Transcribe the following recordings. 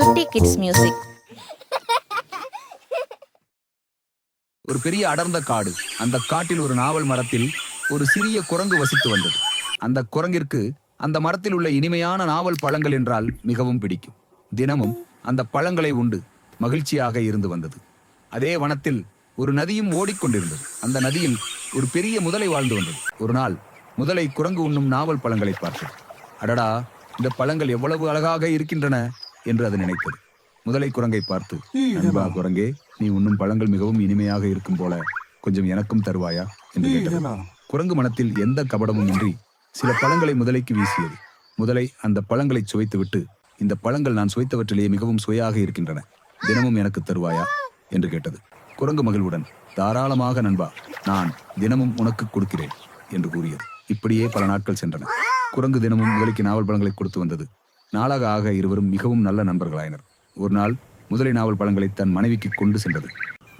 சுட்டி kids music. ஒரு பெரிய அடர்ந்த காடு. அந்த காட்டில் ஒரு நாவல் மரத்தில் ஒரு சிறிய குரங்கு வசித்து வந்தது. அந்த குரங்கிற்கு அந்த மரத்தில் உள்ள இனிமையான நாவல் பழங்கள் என்றால் மிகவும் பிடிக்கும். தினமும் அந்த பழங்களை உண்டு. மகிழ்ச்சியாக இருந்து வந்தது. அதே வனத்தில் ஒரு நதியும் ஓடிக்கொண்டிருந்தது. அந்த நதியில் ஒரு பெரிய முதலை வாழ்ந்து வந்தது. ஒரு நாள் முதலை குரங்கு உண்ணும் நாவல் பழங்களை பார்த்தது. அடடா இந்த பழங்கள் எவ்வளவு அழகாக இருக்கின்றன. என்று அது நினைத்தது. முதலை குரங்கை பார்த்து நண்பா குரங்கே நீ உண்ணும் பழங்கள் மிகவும் இனிமையாக இருக்கும் போல. கொஞ்சம் எனக்கும் தருவாயா? என்று கேட்டது. குரங்கு மனத்தில் எந்த கபடமும் இன்றி சில பழங்களை முதலைக்கு வீசியது. முதலை அந்த பழங்களை சுவைத்துவிட்டு இந்த பழங்கள் நான் சுவைத்தவற்றிலேயே மிகவும் சுவையாக இருக்கின்றன. தினமும் எனக்கு தருவாயா? என்று கேட்டது. குரங்கு மகிழ்வுடன் தாராளமாக நண்பா நான் தினமும் உனக்கு கொடுக்கிறேன் என்று கூறியது. இப்படியே பல நாட்கள் சென்றன. குரங்கு தினமும் முதலைக்கு நாவல் பழங்களை கொடுத்து வந்தது. நாளாக ஆக இருவரும் மிகவும் நல்ல நண்பர்களாயினர். ஒரு நாள் முதலை நாவல் பழங்களை தன் மனைவிக்கு கொண்டு சென்றது.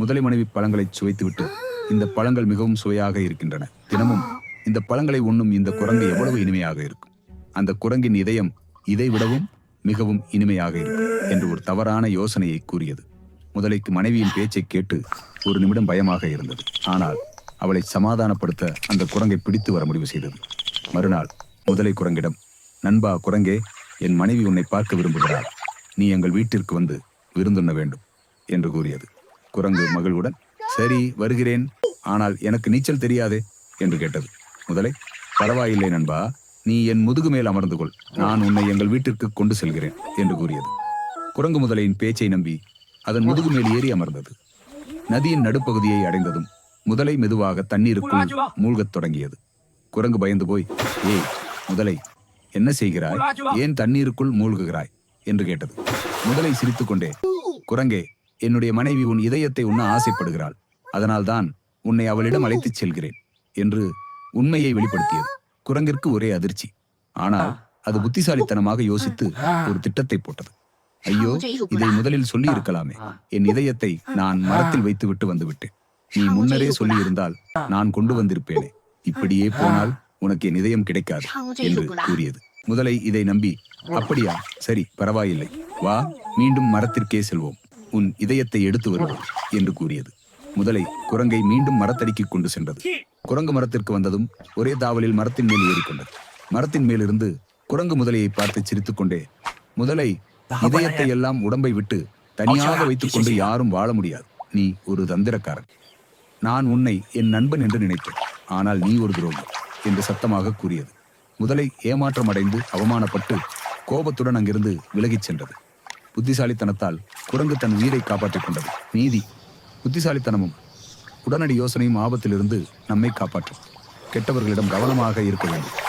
முதலை மனைவி பழங்களை சுவைத்துவிட்டு இந்த பழங்கள் மிகவும் சுவையாக இருக்கின்றன. தினமும் இந்த பழங்களை உண்ணும் இந்த குரங்கு எவ்வளவு இனிமையாக இருக்கும். அந்த குரங்கின் இதயம் இதை விடவும் மிகவும் இனிமையாக இருக்கும் என்று ஒரு தவறான யோசனையை கூறியது. முதலைக்கு மனைவியின் பேச்சை கேட்டு ஒரு நிமிடம் பயமாக இருந்தது. ஆனால் அவளை சமாதானப்படுத்த அந்த குரங்கை பிடித்து வர முடிவு செய்தது. மறுநாள் முதலை குரங்கிடம் நண்பா குரங்கே என் மனைவி உன்னை பார்க்க விரும்புகிறாள். நீ எங்கள் வீட்டிற்கு வந்து விருந்துண்ண வேண்டும் என்று கூறியது. குரங்கு மகிழ்வுடன் சரி வருகிறேன். ஆனால் எனக்கு நீச்சல் தெரியாதே என்று கேட்டது. முதலை பரவாயில்லை நண்பா. நீ என் முதுகு மேல் அமர்ந்து கொள். நான் உன்னை எங்கள் வீட்டிற்கு கொண்டு செல்கிறேன் என்று கூறியது. குரங்கு முதலையின் பேச்சை நம்பி அதன் முதுகு மேல் ஏறி அமர்ந்தது. நதியின் நடுப்பகுதியை அடைந்ததும் முதலை மெதுவாக தண்ணீருக்குள் மூழ்கத் தொடங்கியது. குரங்கு பயந்து போய் ஏய் முதலை என்ன செய்கிறாய்? ஏன் தண்ணீருக்குள் மூழ்குகிறாய்? என்று கேட்டது. முதலை சிரித்துக்கொண்டே குரங்கே என்னுடைய மனைவி உன் இதயத்தை உண்ண ஆசைப்படுகிறாள். அதனால்தான் உன்னை அவளிடம் அழைத்துச் செல்கிறேன் என்று உண்மையை வெளிப்படுத்தியது. குரங்கிற்கு ஒரே அதிர்ச்சி. ஆனால் அது புத்திசாலித்தனமாக யோசித்து ஒரு திட்டத்தை போட்டது. ஐயோ இதை முதலில் சொல்லி இருக்கலாமே என் இதயத்தை நான் மரத்தில் வைத்து விட்டு வந்து விட்டேன் நீ முன்னரே சொல்லி இருந்தால் நான் கொண்டு வந்திருப்பேனே. இப்படியே போனால் உனக்கு என் இதயம் கிடைக்காது என்று கூறியது. முதலை இதை நம்பி அப்படியா? சரி பரவாயில்லை. வா மீண்டும் மரத்திற்கே செல்வோம். உன் இதயத்தை எடுத்து வருவோம் என்று கூறியது. முதலை குரங்கை மீண்டும் மரத்தடிக்கு கொண்டு சென்றது. குரங்கு மரத்திற்கு வந்ததும் ஒரே தாவலில் மரத்தின் மேல் ஏறிக்கொண்டது. மரத்தின் மேலிருந்து குரங்கு முதலையை பார்த்து சிரித்துக்கொண்டே முதலை இதயத்தை எல்லாம் உடம்பை விட்டு தனியாக வைத்துக்கொண்டு யாரும் வாழ முடியாது. நீ ஒரு தந்திரக்காரன். நான் உன்னை என் நண்பன் என்று நினைத்தேன் ஆனால் நீ ஒரு துரோகி. என்று சத்தமாக கூறியது. முதலை ஏமாற்றம் அடைந்து அவமானப்பட்டு கோபத்துடன் அங்கிருந்து விலகிச் சென்றது. புத்திசாலித்தனத்தால் குரங்கு தன் உயிரை காப்பாற்றிக் கொண்டது. நீதி. புத்திசாலித்தனமும் உடனடி யோசனையும் ஆபத்திலிருந்து நம்மை காப்பாற்றும். கெட்டவர்களிடம் கவனமாக இருக்க வேண்டும்.